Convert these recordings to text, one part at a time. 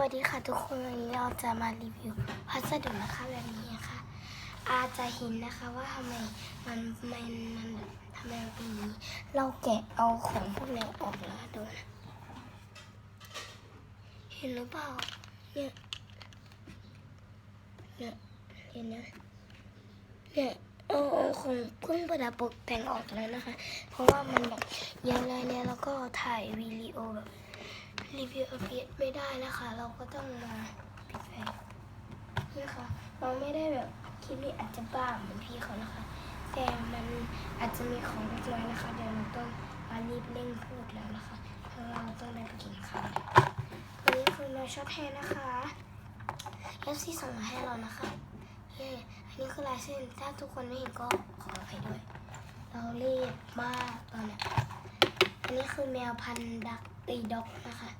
วัสดีค่ะทุกคนวันนี้เราจะมารีวิวพัสดุนะคะแบบนี้นะคะอาจจะเห็นนะคะว่าทำไมมันมันมันทำไมมันเป็นอย่างนี้ เราแกะเอาของพวกนี้ออกแล้วดูนะเห็นหรือเปล่าเนี่ยเนี่ยเห็นนะเนี่ยเอาเอาของเครื่งประดับตกแต่งออกแล้วนะคะ เพราะว่ามันแบบเยอะเลยเนี่ยแล้วก็ถ่ายวิดีโอแบบ รีวิวอภิษไม่ได้นะคะ เราก็ต้องมาปิดไฟนี่ค่ะเราไม่ได้แบบคลิปนี้อาจจะบ้าเหมือนพี่เขานะคะ แต่มันอาจจะมีของเล็กน้อยนะคะ เดี๋ยวเราต้องมารีบเร่งพูดแล้วนะคะเพราะเราต้องได้ไปกินข้าววันนี้คือมาช็อตแทนนะคะเอฟซีส่งมาให้เรานะคะเย้อันนี้คือลายเส้นถ้าทุกคนไม่เห็นก็ขออภัยด้วย เรารีบมากตอนเนี้ยอันนี้ คือแมวพันดักตีด็อกนะคะ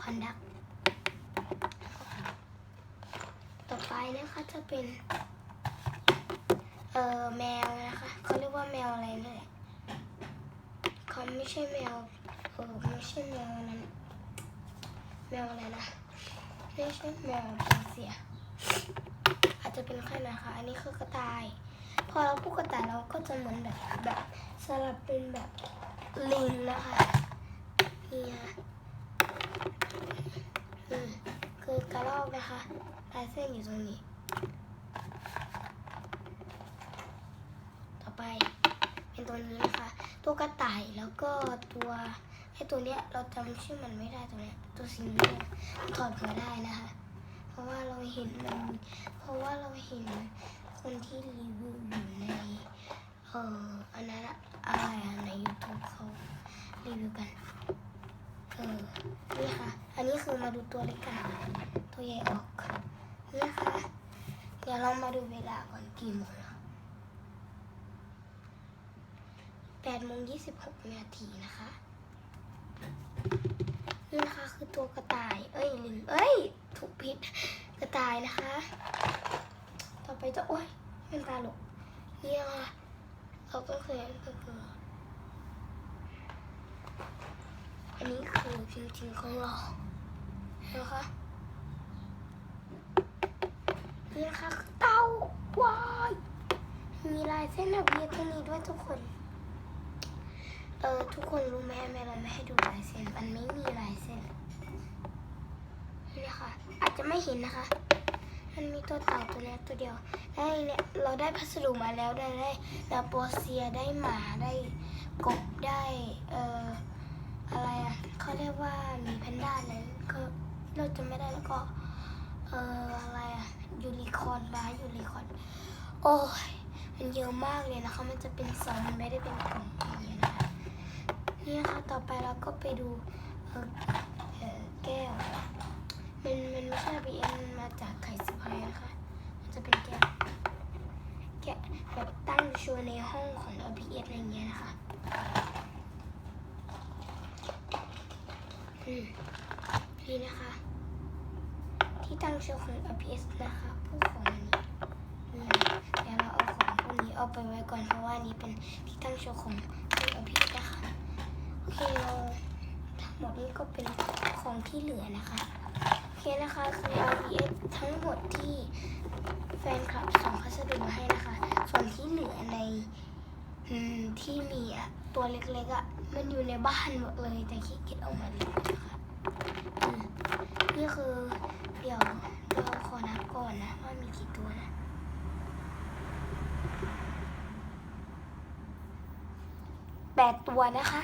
พันดัก ต่อไปนะคะจะเป็นเอ่อแมวนะคะเขาเรียกว่าแมวอะไรนี่นแหละเขาไม่ใช่แมวเออไม่ใช่แมวนั้นแมวอะไรนะไม่ใช่แมวเปอร์เซียอาจจะเป็นแค่นะคะ อันนี้คือกระต่าย พอเราพูดกระต่ายเราก็จะเหมือนแบบแบบสลับเป็นแบบ ลิงนะคะนี่ค่ะอืมคือกระรอกนะคะลายเส้นอยู่ตรงนี้ ต่อไปเป็นตัวนี้นะคะ ตัวกระต่ายแล้วก็ตัวไอ้ตัวเนี้ยเราจำชื่อมันไม่ได้ตัวเนี้ยตัวสีนี้ยถอดหัวได้นะคะ เพราะว่าเราเห็นมันเพราะว่าเราเห็นคนที่รีวิวอยู่ใน เอ่ออันนั้นอะอะไรอะใน YouTube เขา รีวิวกัน เออ นี่ค่ะ อันนี้คือมาดูตัวเล็กกันตัวใหญ่ออก นี่ค่ะ เดี๋ยวเรามาดูเวลาก่อนกี่โมงแปดโมงยี่สิบหกนาทีนะคะ นี่นะคะคือตัวกระต่าย เอ้ยลิงเอ้ย ถูกผิดกระต่ายนะคะ ต่อไปจะ โอ้ยเป็นตาหลกนี่ค่ะเราต้องเคยก็คือ อันนี้คือจริงๆของเรานะคะนี่นะคะคือเต้าวายมีลายเส้นแบบนี้ตรงนี้ด้วยทุกคน เออทุกคนรู้ไหมทำไมเราไม่ให้ดูลายเส้น มันไม่มีลายเส้นนี่นะคะอาจจะไม่เห็นนะคะ มันมีตัวเต่าตัวนี้ตัวเดียวได้เนี่ยเราได้พัสดุมาแล้วได้ได้ลาโปเซียได้หมาได้ กบได้เอ่ออะไรอะเขาเรียกว่าหมีแพนด้าเลยก็เราจะไม่ได้แล้วก็เอ่ออะไรอะยูนิคอนบ้ายูนิคอนโอ้ยมันเยอะมากเลยนะคะมันจะเป็นซองมันไม่ได้เป็นกล่องอย่างนี้นะคะนี่นะคะต่อไปเราก็ไปดูเออแก้วมันมันไม่ใช่บีเอ็นมาจากไข่สไปนะคะมันจะเป็นแก้วแกะแบบตั้งโชว์ในห้องของ LPS อะไรเงี้ยนะคะ อืม นี่นะคะ ที่ตั้งโชว์ของ LPS นะคะผู้ของอันนี้เดี๋ยวเราเอาของพวกนี้เอาไปไว้ก่อนเพราะว่านี้เป็นที่ตั้งโชว์ของ LPS นะคะโอเคเราทั้งหมดนี้ก็เป็นของที่เหลือนะคะโอเคนะคะคือ RPS ทั้งหมดที่แฟนคลับส่งพัสดุมาให้นะคะ ส่วนที่เหลือในที่มีอะ ตัวเล็กๆอะมันอยู่ในบ้านหมดเลยแต่ขี้เกียจออกมาเลยนะคะนี่คือเดี๋ยวเราขอนับก่อนนะว่ามีกี่ตัวนะแปดตัวนะคะ